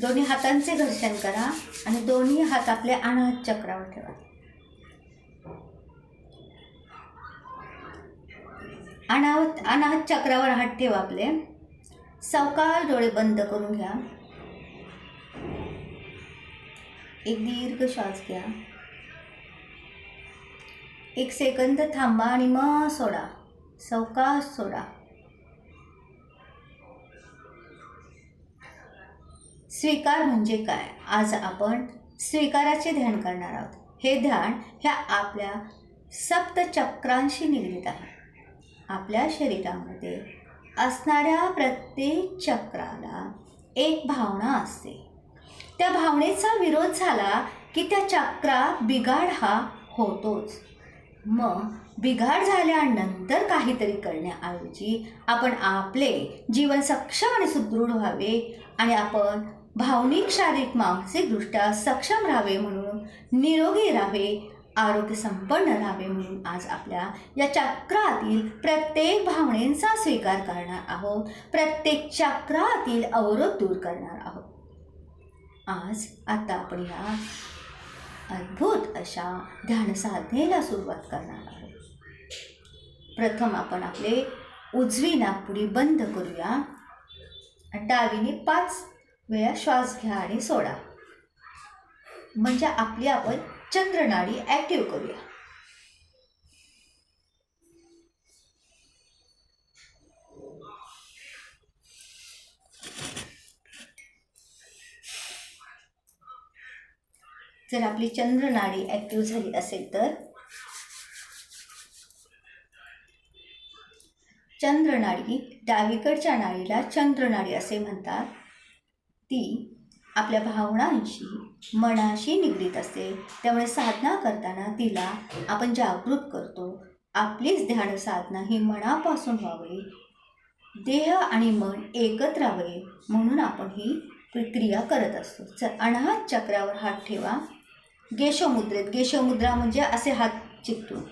दोन्ही हातांचे घर्षण करा आणि दोन्ही हात आपले अनाहत चक्रावर ठेवा. अनाहत अनाहत चक्रावर हात ठेवा आपले. सावकाश डोळे बंद करून घ्या. एक दीर्घ श्वास घ्या. एक सेकंद थांबा आणि मग सोडा. सावकाश सोडा. स्वीकार म्हणजे काय? आज आपण स्वीकाराचे ध्यान करणार आहोत. हे ध्यान ह्या आपल्या सप्तचक्रांशी निगडीत आहे. आपल्या शरीरामध्ये असणाऱ्या प्रत्येक चक्राला एक भावना असते. त्या भावनेचा विरोध झाला की त्या चक्रात बिघाड हा होतोच. मग बिघाड झाल्यानंतर काहीतरी करण्याऐवजी आपण आपले जीवन सक्षम आणि सुदृढ व्हावे आणि आपण भावनिक शारीरिक मानसिकदृष्ट्या सक्षम राहावे म्हणून निरोगी राहावे आरोग्य संपन्न राहावे म्हणून आज आपल्या या चक्रातील प्रत्येक भावनेचा स्वीकार करणार आहोत. प्रत्येक चक्रातील अवरोध दूर करणार आहोत. आज आता आपण या अद्भुत अशा ध्यान साधनेला सुरुवात करणार आहोत. प्रथम आपण आपले उजवी नागपुडी बंद करूया. डावीने पाच वेळा श्वास घ्या आणि सोडा. म्हणजे आपली आपण चंद्रनाडी ॲक्टिव्ह करूया. जर आपली चंद्रनाडी ॲक्टिव्ह झाली असेल तर? चंद्रनाडी डावीकडच्या नाडीला चंद्रनाडी असे म्हणतात. ती आपल्या भावनांशी मनाशी निगडीत असते. त्यामुळे साधना करताना तिला आपण जागृत करतो. आपलीच ध्यान साधना ही मनापासून व्हावी. देह आणि मन एकत्र राहावे म्हणून आपण ही प्रक्रिया करत असतो. चल अनाहत चक्रावर हात ठेवा. गेशमुद्रेत गेशमुद्रा म्हणजे असे हात चिकटून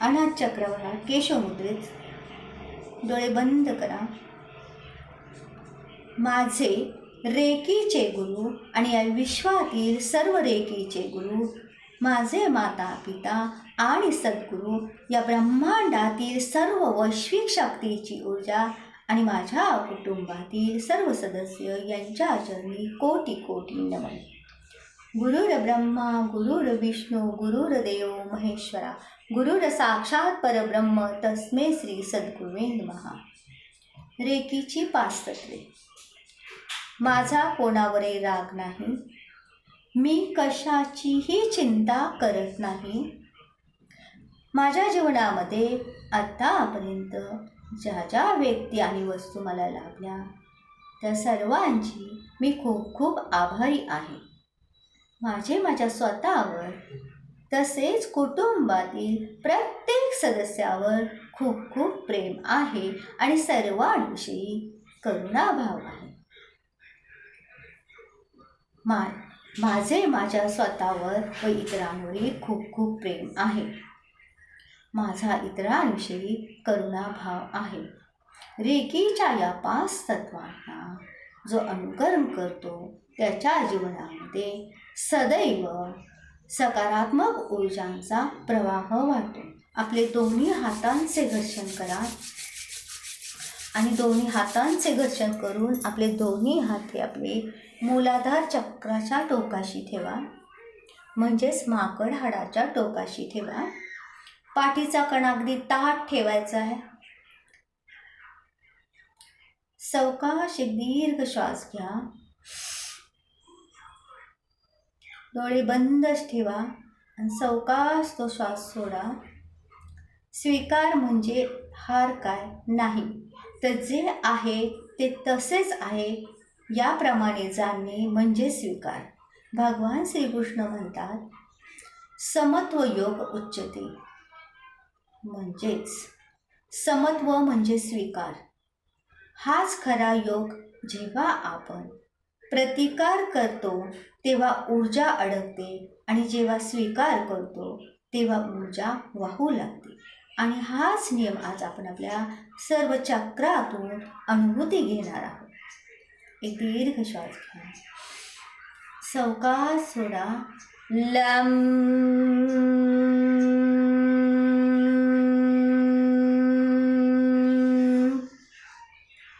अनाहत चक्रावर हात केशमुद्रेत डोळे बंद करा. माझे रेकीचे गुरु आणि या विश्वातील सर्व रेकीचे गुरु माझे माता पिता आणि सद्गुरू या ब्रह्मांडातील सर्व वैश्विक शक्तीची ऊर्जा आणि माझ्या कुटुंबातील सर्व सदस्य यांच्या चरणी कोटी कोटी नमन. गुरुर ब्रह्मा गुरुर विष्णू गुरुर देव महेश्वरा गुरुर साक्षात परब्रह्म तस्मे श्री सद्गुरुवे महा रेकीची पाच तत्वे. माझा कोणावरही राग नाही. मी कशाचीही चिंता करत नाही. माझ्या जीवनामध्ये आत्तापर्यंत ज्या ज्या व्यक्ती आणि वस्तू मला लाभल्या त्या सर्वांची मी खूप खूप आभारी आहे. माझे माझ्या स्वतःवर तसेच कुटुंबातील प्रत्येक सदस्यावर खूप खूप प्रेम आहे आणि सर्वांविषयी करुणाभाव आहे. मा माझे माझ्या स्वतःवर व इतरांवरील खूप खूप प्रेम आहे. माझा इतरांविषयी करुणाभाव आहे. रेकीच्या या पाच तत्वांना जो अनुकरण करतो त्याच्या जीवनामध्ये सदैव सकारात्मक ऊर्जांचा प्रवाह वाहतो आपले दोन्ही हातांचे घर्षण करा आणि दोन्ही हातांचे घर्षण करून आपले दोन्ही हात हे आपले मूलाधार चक्राच्या टोकाशी ठेवा. म्हणजेच माकड हाडाच्या टोकाशी ठेवा. पाठीचा कण अगदी ताट ठेवायचा आहे. सवकाश एक दीर्घ श्वास घ्या. डोळे बंदच ठेवा आणि सवकाश तो श्वास सोडा. स्वीकार म्हणजे हार काय? नाही. तर जे आहे ते तसेच आहे. याप्रमाणे जाणणे म्हणजे स्वीकार. भगवान श्रीकृष्ण म्हणतात समत्व योग उच्चते. म्हणजेच समत्व म्हणजे स्वीकार. हाच खरा योग जेव्हा आपण प्रतिकार करतो तेव्हा ऊर्जा अडकते आणि जेव्हा स्वीकार करतो तेव्हा ऊर्जा वाहू लागते. आणि हाच नियम आज आपण आपल्या सर्व चक्रातून अनुभूती घेणार आहोत. एक दीर्घ श्वास घ्या. सावकाश सोडा. लम.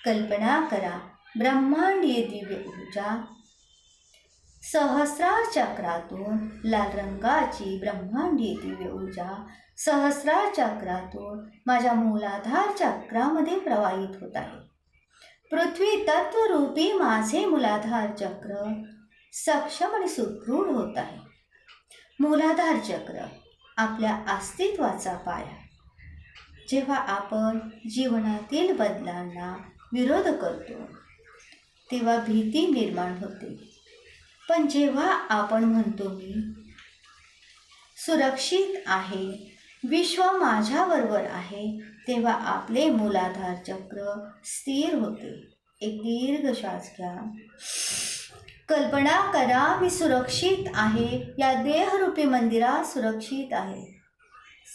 कल्पना करा. ब्रह्मांडीय दिव्य ऊर्जा. सहस्रार चक्रातून लाल रंगाची ब्रह्मांडीय दिव्य ऊर्जा. सहस्रार चक्रातून माझ्या मूलाधार चक्रामध्ये प्रवाहित होत आहे. पृथ्वी तत्वरूपी माझे मूलाधार चक्र सक्षम आणि सुदृढ होत आहे. मूलाधार चक्र आपल्या अस्तित्वाचा पाया जेव्हा आपण जीवनातील बदलांना विरोध करतो तेव्हा भीती निर्माण होते. पण जेव्हा आपण म्हणतो मी सुरक्षित आहे विश्व माझ्याबरोबर आहे. तेव्हा आपले मूलाधार चक्र स्थिर होते. एक दीर्घ श्वास घ्या. कल्पना करा मी सुरक्षित आहे. या देहरूपी मंदिरात सुरक्षित आहे.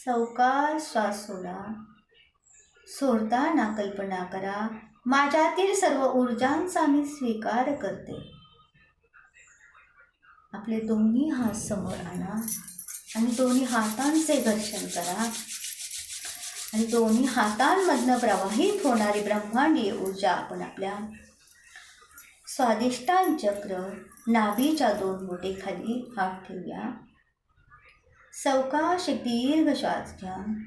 सौकार श्वास सोडा. सोडताना कल्पना करा. माझ्यातील सर्व ऊर्जांचा मी स्वीकार करते. आपले दोन्ही हात समोर आणा. आणि दोन्ही हातांचे घर्षण करा. आणि दोन्ही हातांमधनं प्रवाहित होणारी ब्रह्मांडीय ऊर्जा आपण आपल्या स्वादिष्टान चक्र नाभीच्या दोन बोटेखाली हात ठेवूया. सवकाश दीर्घ श्वास घ्या.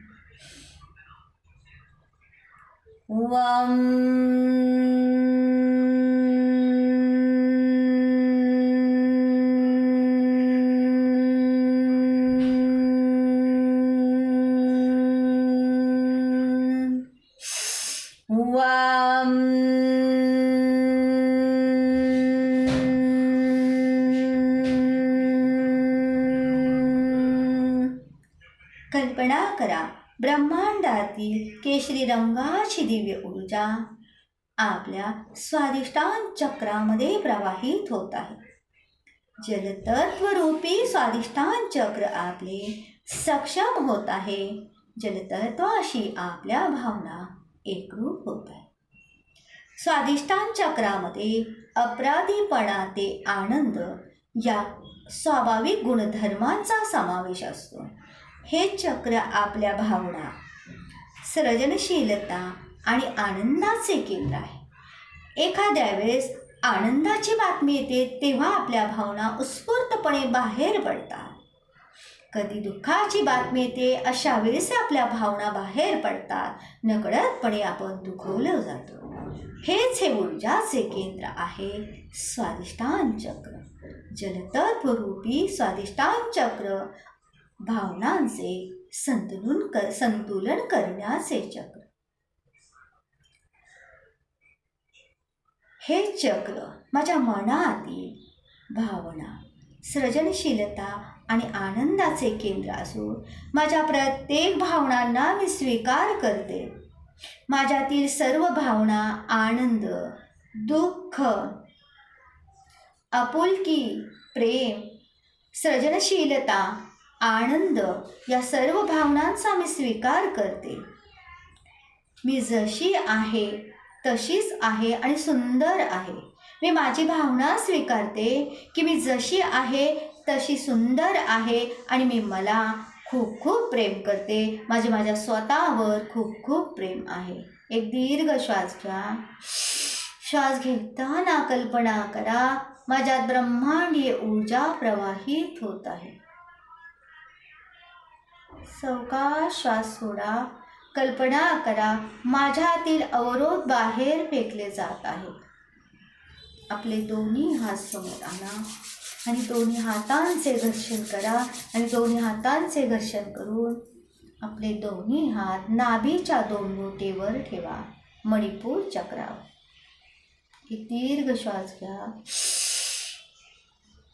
वम कल्पना करा ब्रह्मांडातील केशरी रंगाची दिव्य ऊर्जा आपल्या स्वादिष्टान चक्रामध्ये प्रवाहित होत आहे. जलतत्वरूपी स्वादिष्टान चक्र आपले सक्षम होत आहे. जलतत्वाशी आपल्या भावना एकरूप होत आहे. स्वादिष्टान चक्रामध्ये अपराधीपणा ते आनंद या स्वाभाविक गुणधर्मांचा समावेश असतो. हे चक्र आपल्या भावना सृजनशीलता आणि आनंदाचे केंद्र आहे. एखाद्या वेळेस आनंदाची बातमी येते तेव्हा आपल्या भावना उत्स्फूर्तपणे बाहेर पडतात. कधी दुःखाची बातमी येते अशा वेळेस आपल्या भावना बाहेर पडतात. नकळतपणे आपण दुखवलं जातो. हेच हे ऊर्जाचे केंद्र आहे. स्वादिष्टान चक्र. जलतत्वरूपी स्वादिष्टान चक्र भावनांचे संतुलन कर संतुलन करण्याचे चक्र. हे चक्र माझ्या मनातील भावना सृजनशीलता आणि आनंदाचे केंद्र असून माझ्या प्रत्येक भावनांना मी स्वीकार करते. माझ्यातील सर्व भावना आनंद दुःख आपुलकी प्रेम सृजनशीलता आनंद या सर्व भावनांचा मी स्वीकार करते. मी जशी आहे तशीच आहे आणि सुंदर आहे. मी माझी भावना स्वीकारते की मी जशी आहे तशी सुंदर आहे आणि मी मला खूप खूप प्रेम करते. माझे माझ्या स्वतःवर खूप खूप प्रेम आहे. एक दीर्घ श्वास घ्या. श्वास घेताना कल्पना करा. माझ्यात ब्रह्मांडीय ऊर्जा प्रवाहित होत आहे. सवका श्वास सोडा कल्पना करा माझ्यातील अवरोध बाहेर फेकले जात आहेत. आपले दोन्ही हात समोर आणा आणि दोन्ही हातांचे घर्षण करा आणि दोन्ही हातांचे घर्षण करून आपले दोन्ही हात नाभीच्या दोन बोटेवर ठेवा. मणिपूर चक्रावर एक दीर्घ श्वास घ्या.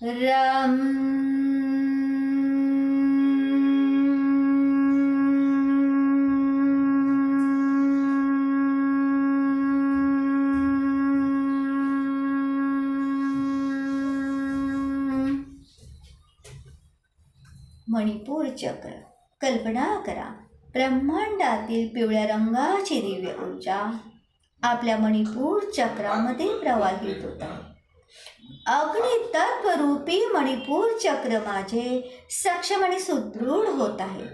रम. मणिपूर चक्र कल्पना करा ब्रह्मांडातील पिवळ्या रंगाची दिव्य ऊर्जा आपल्या मणिपूर चक्रामध्ये प्रवाहित होता. अग्नितत्वरूपी मणिपूर चक्र माझे सक्षम आणि सुदृढ होत आहे.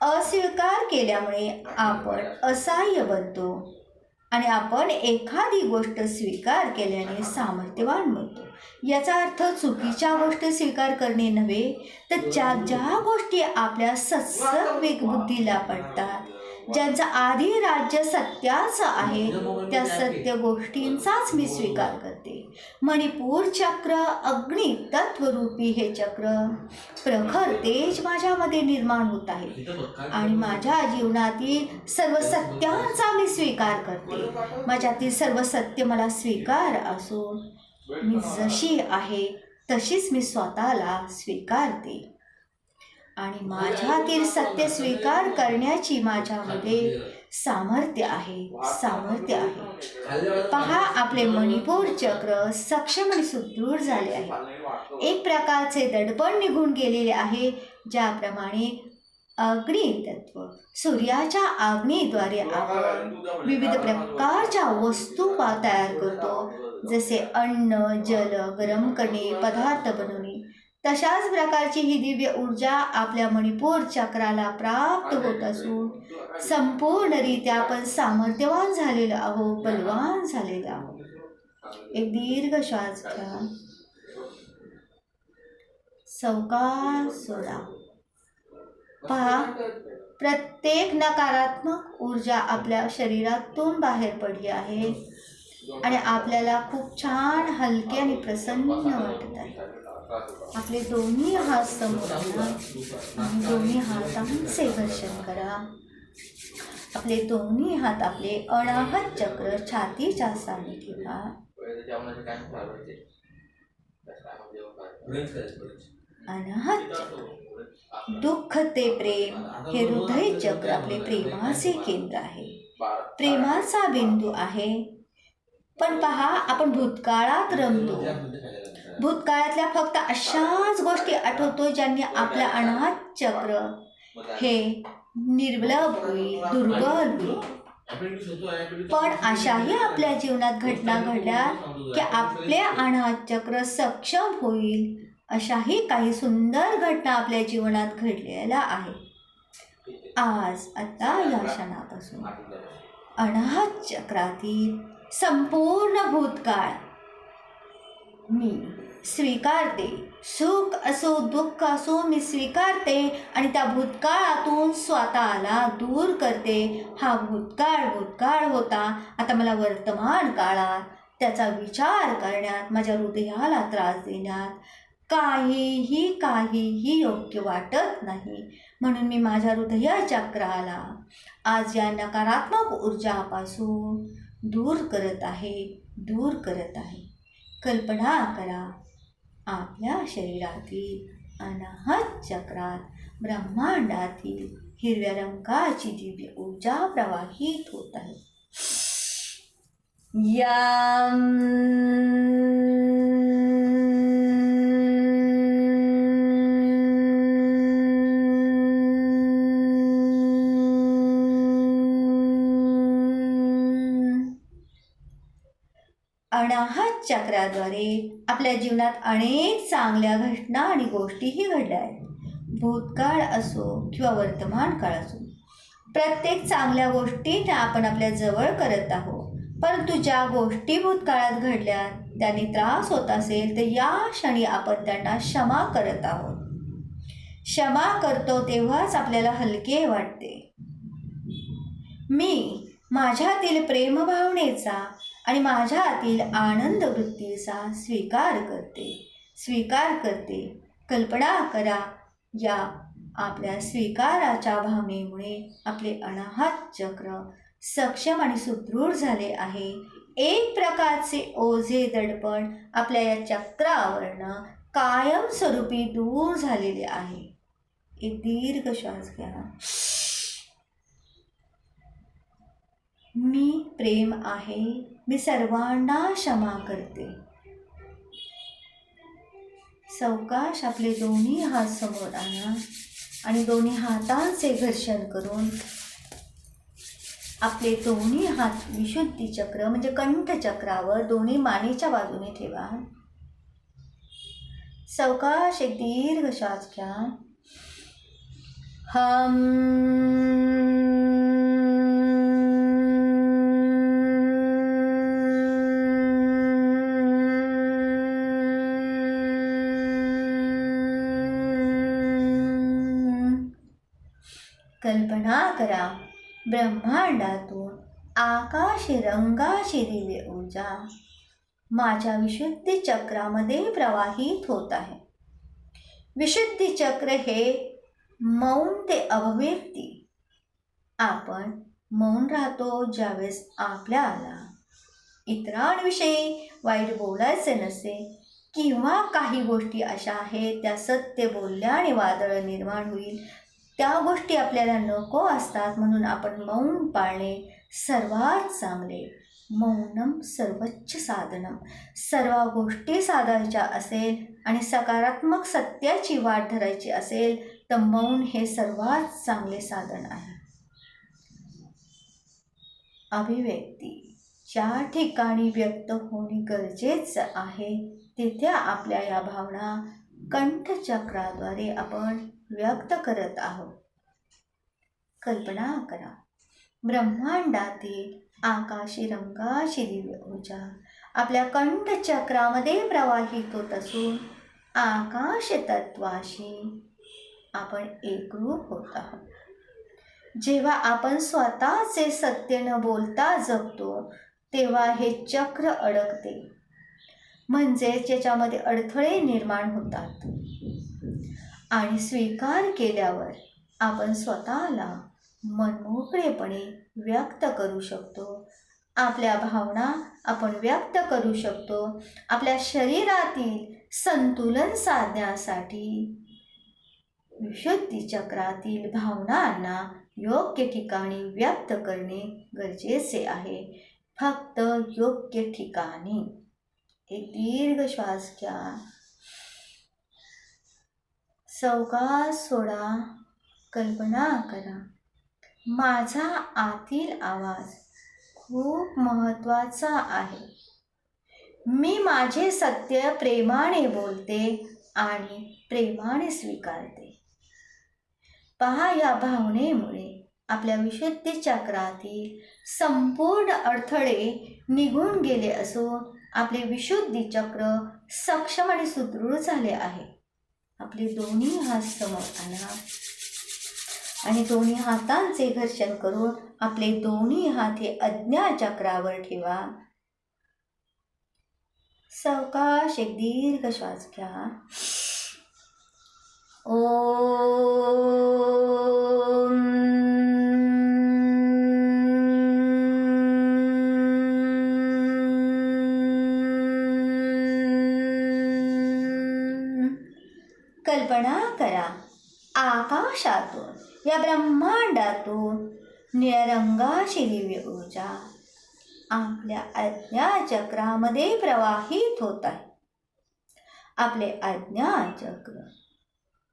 अस्वीकार केल्यामुळे आपण असहाय्य बनतो आणि आपण एखादी गोष्ट स्वीकार केल्याने सामर्थ्यवान बनतो. याचा अर्थ चुकीच्या गोष्टी स्वीकार करणे नव्हे तर ज्या ज्या गोष्टी आपल्या सत्सविक बुद्धीला पडतात ज्यांचं आधी राज्य सत्याचं आहे त्या सत्य गोष्टींचाच मी स्वीकार करते. मणिपूर चक्र अग्नि तत्वरूपी हे चक्र प्रखर तेज माझ्यामध्ये निर्माण होत आहे आणि माझ्या जीवनातील सर्व सत्यांचा मी स्वीकार करते. माझ्यातील सर्व सत्य मला स्वीकार असून मी जशी आहे तशीच मी स्वतःला स्वीकारते. आणि माझ्यातील सत्य स्वीकार करण्याची माझ्यामध्ये सामर्थ्य आहे सामर्थ्य आहे. पहा आपले मणिपूर चक्र सक्षम आणि सुदृढ झाले आहे. एक प्रकारचे दडपण निघून गेलेले आहे ज्याप्रमाणे अग्नी तत्व सूर्याच्या अग्नीद्वारे आपण विविध प्रकारच्या वस्तू तयार करतो. जसे अन्न जल गरम करणे पदार्थ बनवणे तशाच प्रकारची ही दिव्य ऊर्जा आपल्या मणिपूर चक्राला प्राप्त होत असून संपूर्णरित्या आपण सामर्थ्यवान झालेलो आहोत बलवान झालेलो आहोत. एक दीर्घ श्वास घ्या. सावकाश सोडा. पहा प्रत्येक नकारात्मक ऊर्जा आपल्या शरीरातून बाहेर पडली आहे. आणि आपल्याला खूप छान हलके आणि प्रसन्न वाटत आहे. आपले दोन्ही हात समोर आणि दोन्ही हातांचे घर्षण करा. आपले दोन्ही हात आपले अनाहत चक्र छातीच्या स्थानी ठेवा. अनाहत दुःख ते प्रेम हे हृदय चक्र आपले प्रेमाचे केंद्र आहे. प्रेमाचा बिंदू आहे. पण पहा आपण भूतकाळात रमतो. भूतकाळातल्या फक्त अशाच गोष्टी आठवतो ज्यांनी आपल्या अनाथ चक्र हे निर्बलभ होईल दुर्बल होईल. पण अशाही आपल्या जीवनात घटना घडल्या की आपले अनाथ चक्र सक्षम होईल अशाही काही सुंदर घटना आपल्या जीवनात घडलेल्या आहे आज आता या क्षणापासून अनाहत चक्रातील संपूर्ण भूतकाळ. मी स्वीकारते. सुख असो दुःख असो मी स्वीकारते आणि त्या भूतकाळातून स्वतःला दूर करते. हा भूतकाळ भूतकाळ होता. आता मला वर्तमान काळात त्याचा विचार करण्यात माझ्या हृदयाला त्रास देण्यात काहीही काहीही योग्य वाटत नाही. म्हणून मी माझ्या हृदय चक्राला आज या नकारात्मक ऊर्जापासून दूर करत आहे दूर करत आहे. कल्पना करा आपल्या शरीरातील अनाहत चक्रात ब्रह्मांडातील हिरव्या रंगाची दिव्य ऊर्जा प्रवाहित होत आहे. या अनाहत चक्राद्वारे आपल्या जीवनात अनेक चांगल्या घटना आणि गोष्टीही घडल्या आहेत. भूतकाळ असो किंवा वर्तमान काळ असो प्रत्येक चांगल्या गोष्टींना आपण आपल्या जवळ करत आहोत. परंतु ज्या गोष्टी भूतकाळात घडल्या त्यांनी त्रास होत असेल तर या क्षणी आपण त्यांना क्षमा करत आहोत. क्षमा करतो तेव्हाच आपल्याला हलके वाटते. मी माझ्यातील प्रेमभावनेचा आणि माझ्यातील आनंद वृत्तीचा स्वीकार करते. स्वीकार करते. कल्पना करा या आपल्या स्वीकाराच्या भावनेमुळे आपले अनाहत चक्र सक्षम आणि सुदृढ झाले आहे. एक प्रकारचे ओझे दडपण आपल्या या चक्रावरनं कायमस्वरूपी दूर झालेले आहे. एक दीर्घ श्वास घ्या. मी प्रेम आहे मी सर्वांना क्षमा करते. सवकाश आपले दोन्ही हात समोर आणा आणि दोन्ही हातांचे घर्षण करून आपले दोन्ही हात विशुद्धी चक्र म्हणजे कंठचक्रावर दोन्ही मानेच्या बाजूने ठेवा. सवकाश एक दीर्घ श्वास घ्या. हम कल्पना करा. ब्रह्मांडातून आकाश रंगा दिव्य ऊर्जा माझ्या विशुद्धी चक्रामध्ये प्रवाहित होत आहे. विशुद्धी चक्र हे मौन ते अभिव्यक्ती. आपण मौन राहतो ज्यावेळेस आपल्याला इतरांविषयी वाईट बोलायचे नसे किंवा काही गोष्टी अशा आहेत त्या सत्य बोलल्याने वादळ निर्माण होईल त्या गोष्टी आपल्याला नको असतात म्हणून आपण मौन पाळणे सर्वात चांगले. मौनम सर्वोच्च साधनम. सर्व गोष्टी साधायच्या असेल आणि सकारात्मक सत्याची वाट धरायची असेल तर मौन हे सर्वात चांगले साधन आहे. अभिव्यक्ती. ज्या ठिकाणी व्यक्त होणे गरजेचं आहे तिथे आपल्या या भावना कंठचक्राद्वारे आपण व्यक्त करत आहोत कल्पना करा. ब्रह्मांडातील आकाशी रंगाशी दिव्य ऊर्जा आपल्या कंठचक्रामध्ये प्रवाहित होत असून आकाश तत्वाशी आपण एकरूप होत आहोत. जेव्हा आपण स्वतःचे सत्य न बोलता जगतो तेव्हा हे चक्र अडकते. म्हणजेच याच्यामध्ये अडथळे निर्माण होतात. आणि स्वीकार केल्यावर आपण स्वतःला मनमोकळेपणे व्यक्त करू शकतो. आपल्या भावना आपण व्यक्त करू शकतो. आपल्या शरीरातील संतुलन साधण्यासाठी विशुद्धी चक्रातील भावनांना योग्य ठिकाणी व्यक्त करणे गरजेचे आहे. फक्त योग्य ठिकाणी. एक दीर्घ श्वास घ्या. सावकाश सोडा कल्पना करा. माझा आतील आवाज खूप महत्त्वाचा आहे. मी माझे सत्य प्रेमाने बोलते आणि प्रेमाने स्वीकारते. पहा या भावनेमुळे आपल्या विशुद्धी चक्रातील संपूर्ण अडथळे निघून गेले असून आपले विशुद्धी चक्र सक्षम आणि सुदृढ झाले आहे. आपले दोन्ही हात समोर आणा. आणि दोन्ही हातांचे घर्षण करून आपले दोन्ही हात हे अज्ञा चक्रावर ठेवा. सावकाश एक दीर्घ श्वास घ्या. ओ कल्पना करा. आकाशातून या ब्रह्मांडातून निळरंगाची दिव्य ऊर्जा आपल्या अज्ञाचक्रामध्ये प्रवाहित होत आहे. आपले अज्ञाचक्र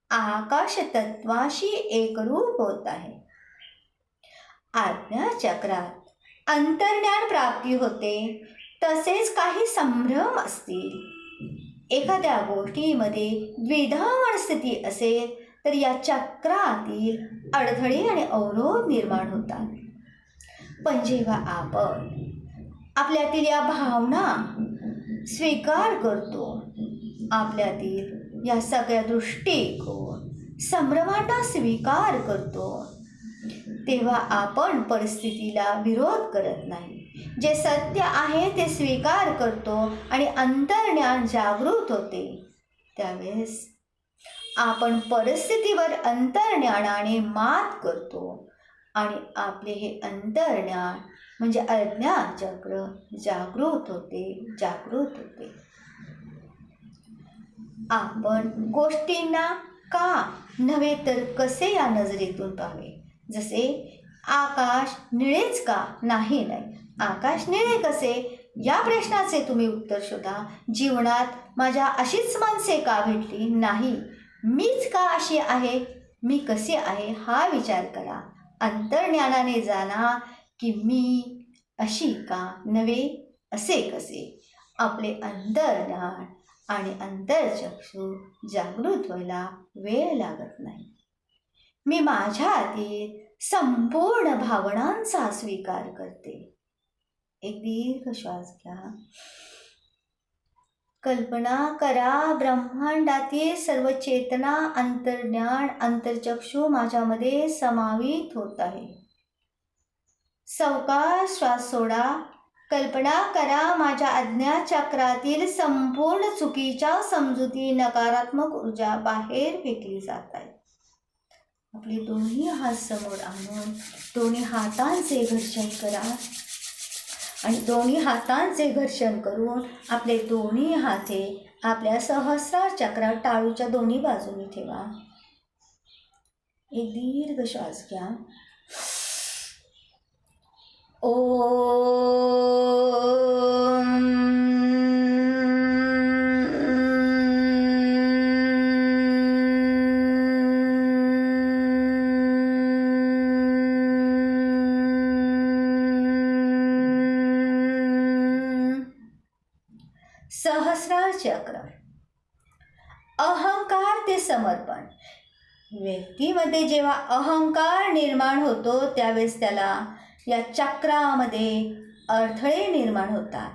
आकाश तत्वाशी एकरूप होत आहे. आज्ञाचक्रात अंतर्ज्ञान प्राप्ती होते तसेच काही संभ्रम असतील. एखाद्या गोष्टीमध्ये द्विधावण स्थिती असेल तर या चक्रातील अडथळे आणि अवरोध निर्माण होतात. पण जेव्हा आपण आपल्यातील या भावना स्वीकार करतो आपल्यातील या सगळ्या दृष्टिकोन संभ्रमांना स्वीकार करतो तेव्हा आपण परिस्थितीला विरोध करत नाही. जे सत्य आहे ते स्वीकार करतो आणि अंतर्ज्ञान जागृत होते. त्यावेळेस आपण परिस्थितीवर अंतर्ज्ञानाने मात करतो आणि आपले हे अंतर्ज्ञान म्हणजे अज्ञान चक्र जागृत होते जागृत होते. आपण गोष्टींना का नव्हे तर कसे या नजरेतून पाहावे? जसे आकाश निळेच का? नाही नाही. आकाश निळे कसे? या प्रश्नाचे तुम्ही उत्तर शोधा. जीवनात माझ्या अशीच माणसे का भेटली? नाही. मीच का अशी आहे? मी कसे आहे? हा विचार करा. अंतर्ज्ञानाने जाणा की मी अशी का नव्हे? असे कसे? आपले अंतर्ज्ञान आणि अंतर्चक्षु जागृत व्हायला वेळ लागत नाही. मी माझ्या आधी संपूर्ण भावनांचा स्वीकार करते. एक दीर्घ श्वास घ्या. कल्पना करा ब्रह्मांडातील सर्व चेतना अंतर्ज्ञान अंतर्चक्षु माझ्यामध्ये समावित होत आहे. सवका श्वास सोडा. कल्पना करा माझ्या अज्ञात चक्रातील संपूर्ण चुकीच्या समजुती नकारात्मक ऊर्जा बाहेर फेकली जात आहे. आपले दोन्ही हात समोर आणून दोन्ही हातांचे घर्षण करा. आणि दोन्ही हातांचे घर्षण करून आपले दोन्ही हाते आपल्या सहस्रार चक्रात टाळूच्या दोन्ही बाजूनी ठेवा. एक दीर्घ श्वास घ्या. ओ सहस्रार चक्र अहंकार ते समर्पण. व्यक्तीमध्ये जेव्हा अहंकार निर्माण होतो त्यावेळेस त्याला या चक्रामध्ये अडथळे निर्माण होतात.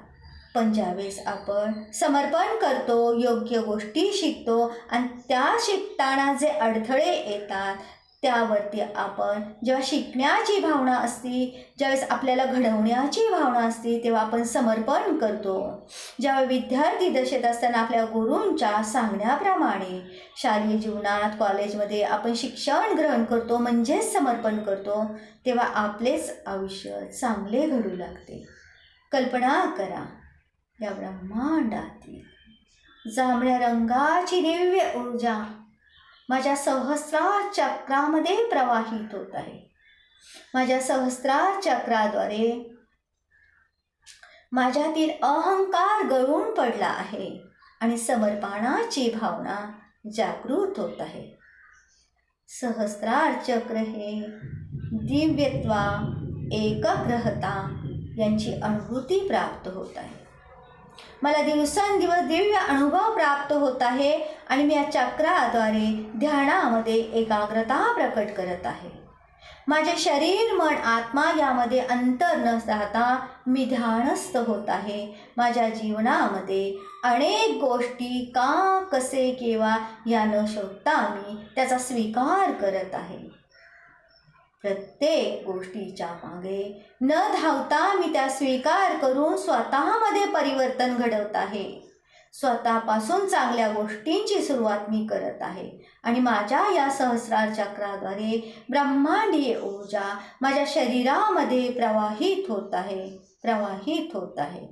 पण ज्यावेळेस आपण समर्पण करतो योग्य गोष्टी शिकतो आणि त्या शिकताना जे अडथळे येतात त्यावरती आपण जेव्हा शिकण्याची भावना असती ज्यावेळेस आपल्याला घडवण्याची भावना असते तेव्हा आपण समर्पण करतो. ज्यावेळी विद्यार्थी दशेत असताना आपल्या गुरूंच्या सांगण्याप्रमाणे शालेय जीवनात कॉलेजमध्ये आपण शिक्षण ग्रहण करतो म्हणजेच समर्पण करतो तेव्हा आपलेच आयुष्य चांगले घडू लागते. कल्पना करा या ब्रह्मांडातील जांभळ्या रंगाची दिव्य ऊर्जा माझ्या सहस्रा चक्रामध्ये प्रवाहित होत आहे. माझ्या सहस्रार चक्राद्वारे माझ्यातील अहंकार गळून पडला आहे आणि समर्पणाची भावना जागृत होत आहे. सहस्रार चक्र हे दिव्यत्वा एकग्रहता यांची अनुभूती प्राप्त होत आहे. मला दिवसांदिवस दिव्य अनुभव प्राप्त होत आहे आणि मी या चक्राद्वारे ध्यानामध्ये एकाग्रता प्रकट करत आहे. माझे शरीर मन आत्मा यामध्ये अंतर न राहता मी ध्यानस्थ होत आहे. माझ्या जीवनामध्ये अनेक गोष्टी का कसे केव्हा या न शोधता मी त्याचा स्वीकार करत आहे. प्रत्येक गोष्टीच्या मागे न धावता मी त्या स्वीकार करून स्वतःमध्ये परिवर्तन घडवत आहे. स्वतःपासून चांगल्या गोष्टींची सुरुवात मी करत आहे आणि माझ्या या सहस्रार चक्राद्वारे ब्रह्मांडीय ऊर्जा माझ्या शरीरामध्ये प्रवाहित होत आहे प्रवाहित होत आहे.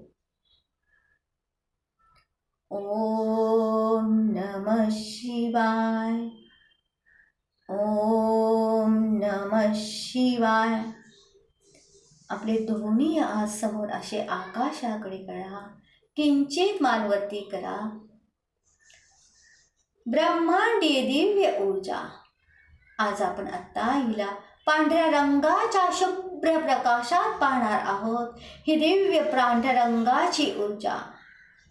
ओम नम शिवाय. ओम नम शिवाय. आपले दोन्ही आज समोर असे आकाशाकडे करा. किंचित मानवती करा. ब्रह्मांडीय दिव्य ऊर्जा. आज आपण आत्ता हिला पांढऱ्या रंगाच्या शुभ्र प्रकाशात पाहणार आहोत. ही दिव्य पांढऱ्या रंगाची ऊर्जा.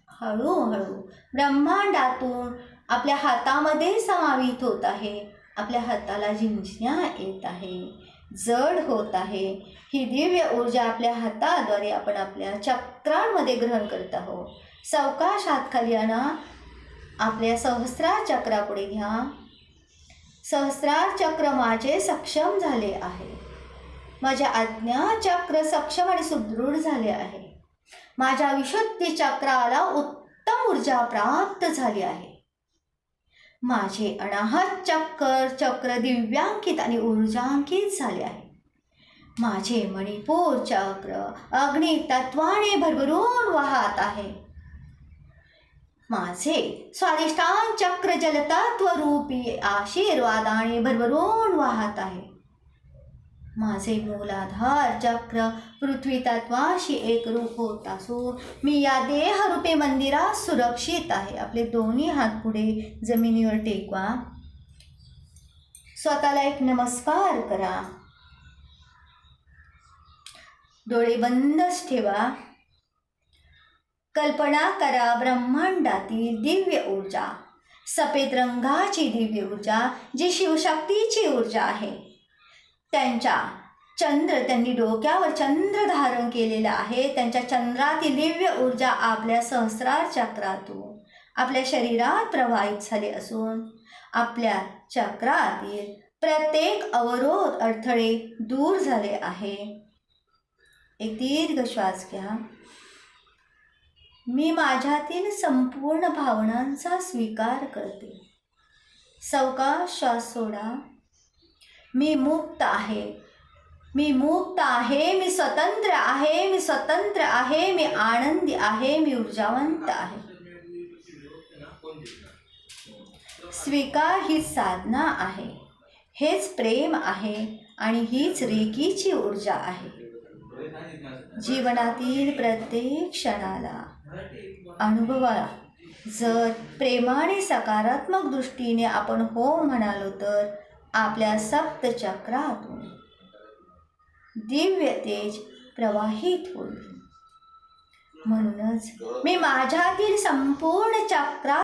हळूहळू ब्रह्मांडातून आपल्या हातामध्ये समावित होत आहे. आपल्या हाताला झिंजण्या येत आहे. जड होत आहे. ही दिव्य ऊर्जा आपल्या हाताद्वारे आपण आपल्या चक्रांमध्ये ग्रहण करत आहोत. सावकाश हात खाली आणा. आपल्या सहस्रार चक्रापुढे घ्या. सहस्रार चक्र माझे सक्षम झाले आहे. माझ्या आज्ञा चक्र सक्षम आणि सुदृढ झाले आहे. माझ्या विशुद्धी चक्राला उत्तम ऊर्जा प्राप्त झाली आहे. माझे अनाहत चक्र चक्र दिव्यांकित आणि ऊर्जांकित झाले आहे. माझे मणिपूर चक्र अग्नी तत्वाने भरभरून वाहत आहे. माझे स्वादिष्टान चक्र जलतत्व रूपी आशीर्वादाने भरभरून वाहत आहे. माझे मूलाधार चक्र पृथ्वी तत्वाशी एकरूप होत असून मी या देहरूपे मंदिरात सुरक्षित आहे. आपले दोन्ही हात पुढे जमिनीवर टेकवा. स्वतःला एक नमस्कार करा. डोळे बंदच ठेवा. कल्पना करा ब्रह्मांडातील दिव्य ऊर्जा. सफेद रंगाची दिव्य ऊर्जा जी शिवशक्तीची ऊर्जा आहे. त्यांच्या चंद्र त्यांनी डोक्यावर चंद्र धारण केलेला आहे. त्यांच्या चंद्रातील दिव्य ऊर्जा आपल्या सहस्रार चक्रातून आपल्या शरीरात प्रवाहित झाले असून आपल्या चक्रातील प्रत्येक अवरोध अडथळे दूर झाले आहे. एक दीर्घ श्वास घ्या. मी माझ्यातील संपूर्ण भावनांचा स्वीकार करते. सावकाश श्वास सोडा. मी मुक्त आहे. मी मुक्त आहे मी स्वतंत्र आहे मी स्वतंत्र आहे मी आनंदी आहे मी ऊर्जावंत आहे. स्वीकार ही साधना आहे. हेच प्रेम आहे आणि हीच रेकीची ऊर्जा आहे. जीवनातील प्रत्येक क्षणाला अनुभवा. जर प्रेमाने सकारात्मक दृष्टीने आपण हो म्हणालो तर आपल्या सप्तचक्रातून दिव्य तेज प्रवाहित होईल. म्हणूनच मी माझ्यातील संपूर्ण चक्रा